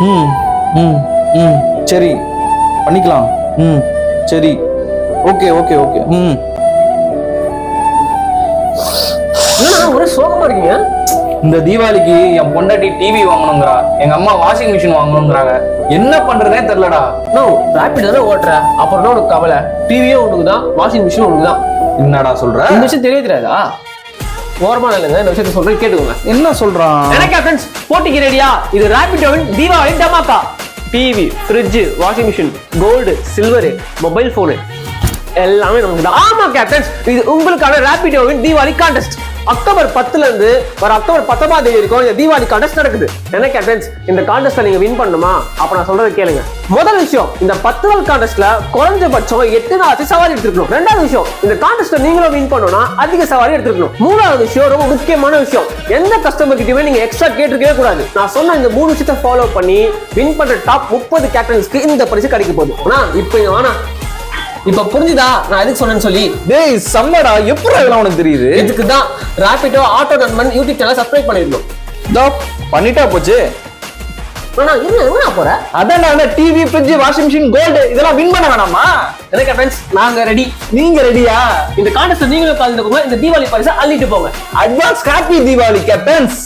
ம் ம் ம். சரி பண்ணிக்கலாம். ம். சரி. Okay okay okay. ம். ஒரே சோகமா இருக்கீங்க? இந்த தீபாவளிக்கு என் பொண்டாட்டி டிவி வாங்கணுங்கிறா. எங்க அம்மா வாஷிங் மிஷின் வாங்கணுங்கிறாங்க. என்ன பண்றதுனே தெரியலடா. நோ ரேபிட் தானே ஓட்டுற. அப்புறம் உனக்கு கவலை. டிவியும் உனக்கு தான் வாஷிங் மிஷினும் உனக்கு தான் என்னடா சொல்ற? இந்த விஷயம் தெரிய தெரியாதா? ஓரமா இல்லைங்க இந்த விஷயத்த சொல்றேன் கேட்டுக்கோங்க. என்ன சொல்றான்? எனக்கா ஃப்ரெண்ட்ஸ் போட்டிக்கு ரெடியா இது ரேபிடோவின் Deepavali dhamaka TV fridge washing machine gold silver mobile phone எல்லாமே நமக்கு தான் ஆமா கேப்டன்ஸ் இது உங்களுக்கான ரேபிடோவின் தீபாவளி கான்டெஸ்ட் அக்டோபர் பத்துல இருந்து வர அக்டோபர் பத்தொன்பதாம் தேதி வரைக்கும் இந்த தீபாவளி கான்டெஸ்ட் நடக்குது. என்ன கேப்டன்ஸ் இந்த கான்டெஸ்ட்ல நீங்க வின் பண்ணுமா அப்ப நான் சொல்றதை கேளுங்க. முதல் விஷயம் இந்த பத்து நாள் கான்டெஸ்ட்ல குறைஞ்சபட்சம் எட்டு நாள் சவாரி எடுத்துக்கணும் ரெண்டாவது விஷயம் இந்த கான்டெஸ்ட்ல நீங்களும் வின் பண்ணணும்னா அதிக சவாரி எடுத்துக்கணும் மூணாவது விஷயம் ரொம்ப முக்கியமான விஷயம் எந்த கஸ்டமர் கிட்டயுமே நீங்க எக்ஸ்ட்ரா கேட்டிருக்கவே கூடாது. நான் சொன்ன இந்த மூணு விஷயத்தை ஃபாலோ பண்ணி வின் பண்ற டாப் முப்பது கேப்டன்ஸ்க்கு இந்த பரிசு கிடைக்க போகுது. ஆனா இப்போ இங்க வேணாம் இப்ப புரிஞ்சுதா? நான் எதுக்கு சொன்னேன்னு சொல்லி? டேய் செம்மடா. எப்படி அதெல்லாம் உனக்கு தெரியுது? இதுக்கு தான் ராபிடோ ஆட்டோ நண்பன் யூடியூப் சேனல் சப்ஸ்கிரைப் பண்ணிருந்தோம் இதோ பண்ணிட்டா போச்சு. ஆனா என்ன என்ன போற? அதான் நான் TV fridge washing machine gold இதெல்லாம் வின் பண்ண வேணாமா? எனக்கு ஃப்ரெண்ட்ஸ் நாங்க ரெடி நீங்க ரெடியா இந்த கான்டெஸ்ட் நீங்களும் கலந்துக்கோங்க. இந்த தீபாவளி பரிசை அள்ளிட்டு போங்க. Advance happy Deepavali captains